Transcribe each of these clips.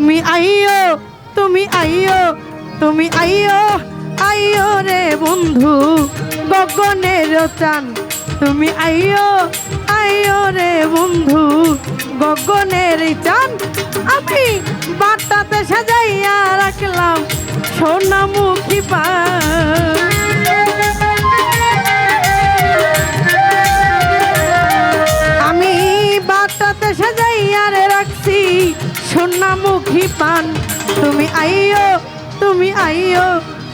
তুমি আইও তুমি আইও তুমি আইও আইও রে বন্ধু, গগনের চান তুমি আইও আইও রে বন্ধু, গগনের চান আমি বাটাতে সাজাইয়া রাখলাম সোনামুখী পা সোনামুখী পান। তুমি আইও তুমি আইও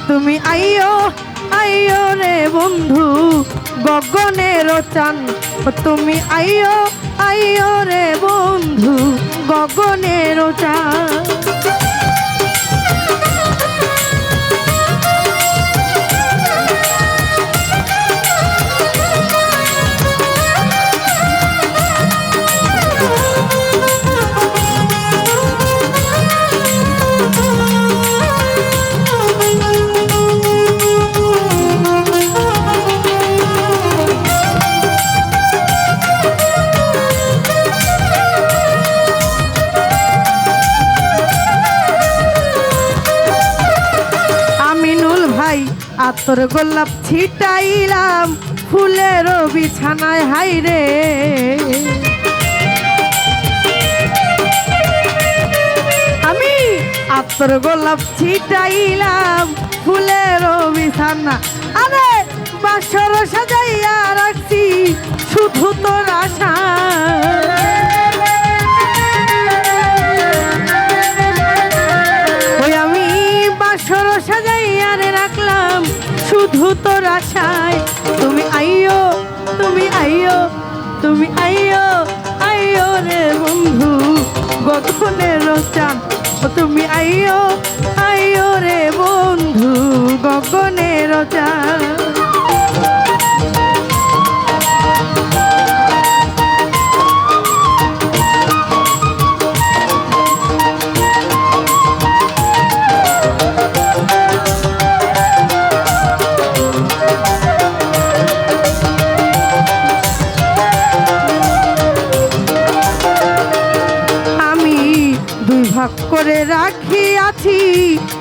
তুমি আইও আইও রে বন্ধু গগনের চান। তুমি আইও আইও রে বন্ধু গগনের চান। আতর গোলাপ ছিটাইলাম ফুলের বিছানায়, হাই রে। আমি আতর গোলাপ ছিটাইলাম ফুলের বিছানা। আরে বাসর সাজাইয়া রাখছি, শুধু তোর আশা। তুমি আইও আইও রে বন্ধু গগনের চান তুমি আইও আইও রে বন্ধু গগনের চান করে রাখিয়াছি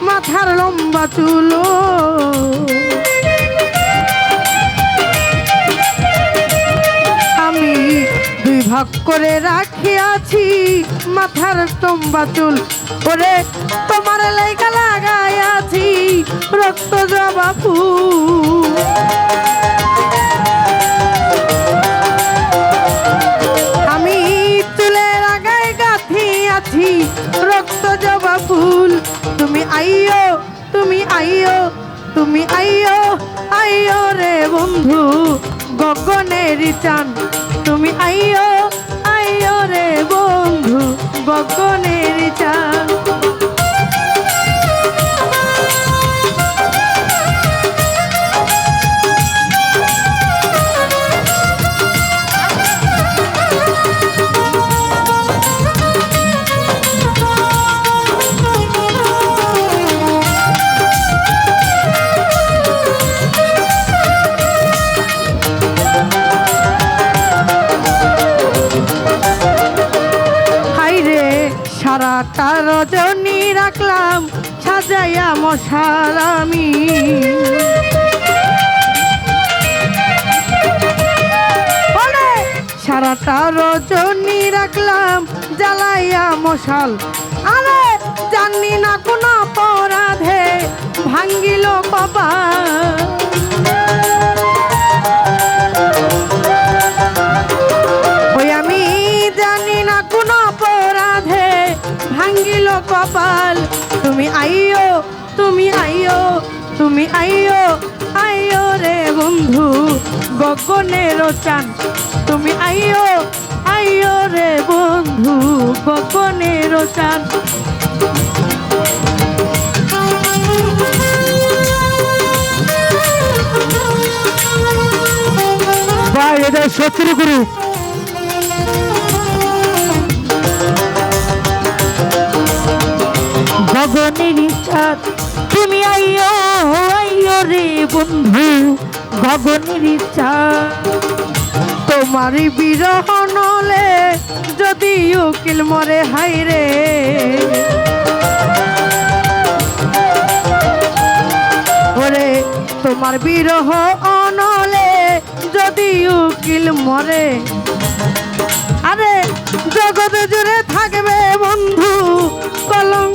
মাথার লম্বা চুলো। আমি দুই ভাগ করে রাখিয়াছি মাথার লম্বা চুল। ওরে, তোমার লাইকা লাগাইয়াছি রক্ত জবা ফুল। আইও তুমি আইও তুমি আইও আইও রে বন্ধু গগনের চান তুমি আইও আইও রে বন্ধু গগনের চান রাখলাম সাজাইয়া মশাল আমি। সারাটা রজনী রাখলাম, জ্বালাইয়া মশাল। আরে জানি না কোন অপরাধে ভাঙ্গিল বাবা। ওই আমি জানি না কোন ভাঙ্গিল কপাল। তুমি আইও তুমি আইও তুমি আইও আইও রে বন্ধু গগনের চান তুমি আইও আইও রে বন্ধু গগনের চান এদের শত্রু গুরু। গগনের চাঁদ। তুমি আইও আইও রে বন্ধু গগনের চাঁদ। তোমার বিরহ নলে যদি উকিল মরে হাই রে। ওরে, তোমার বিরহ অনলে যদি উকিল মরে। আরে, জগৎ জুড়ে থাকবে বন্ধু কলম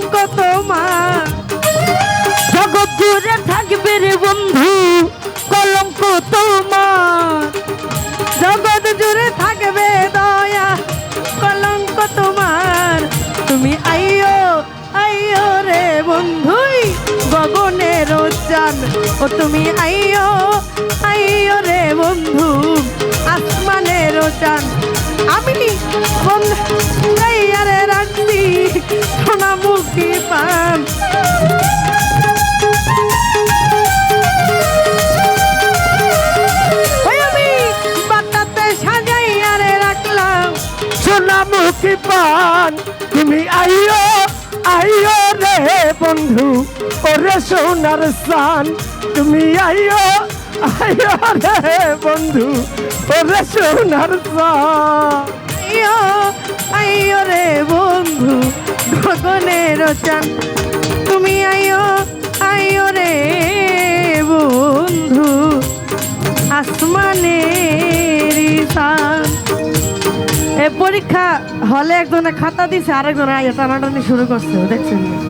ও তুমি আইও আইও রে বন্ধু, আসমানের চান আমি বন্ধু রাখছি? সোনামুখী পান। ওই আমি বাটাতে সাজাই আরে রাখলাম সোনামুখী পান, তুমি আইও আইও রে বন্ধু, ওরে সোনার সান। তুমি আইও আইও রে বন্ধু, ওরে সোনার সান। আইও আইও রে বন্ধু, গগনের চান। তুমি আইও আইও রে বন্ধু, আসমানের এ পরীক্ষা হলে একজনে খাতা দিছে আরেকজনে টানাটানি শুরু করছে দেখছেন?